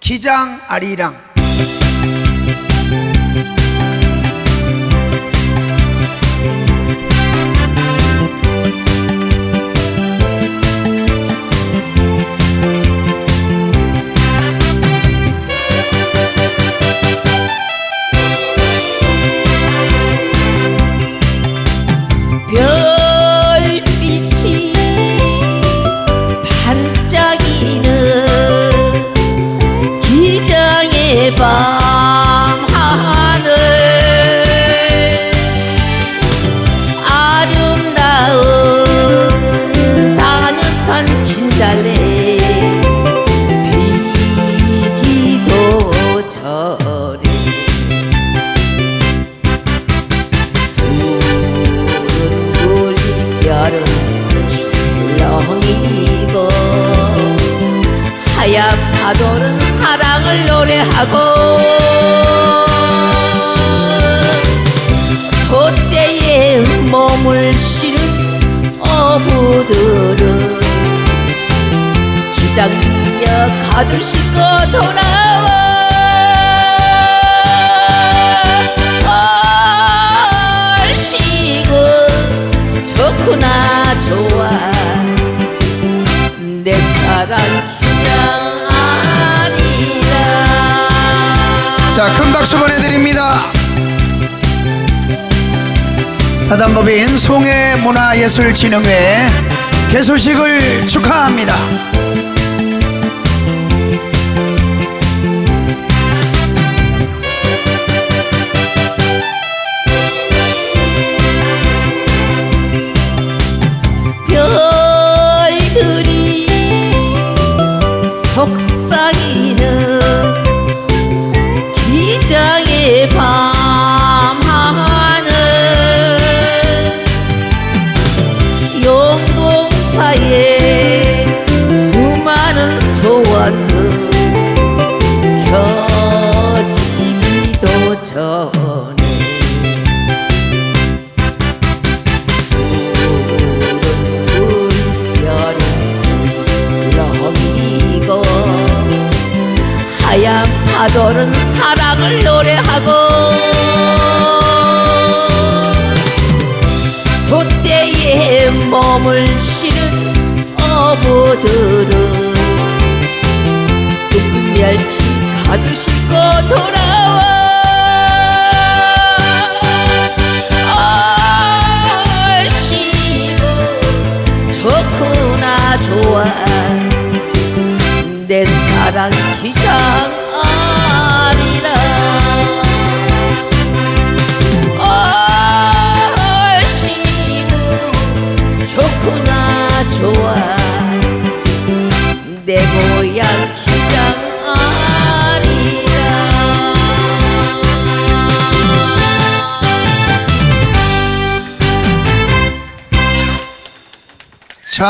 기장 아리랑 비기도 전에 물결은 출렁이고 하얀 파도는 사랑을 노래하고 돛대에 몸을 실은 어부들은 기장 위에 가득 싣고 돌아 좋구나 좋아 내 사랑 기장 아니라 자, 큰 박수 보내드립니다. 사단법인 송해문화예술진흥회 개소식을 축하합니다. 기장의 밤하늘 용동사에 수많은 소원들 켜지기도 전에 물결은 울렁이고 하얀 파도는 사랑을 노래하고 돛대에 몸을 실은 어부들은 뚝멸치 가득 싣고 돌아와. 좋구나 좋아. 내 사랑 기장 좋구나 좋아 내 고향 기장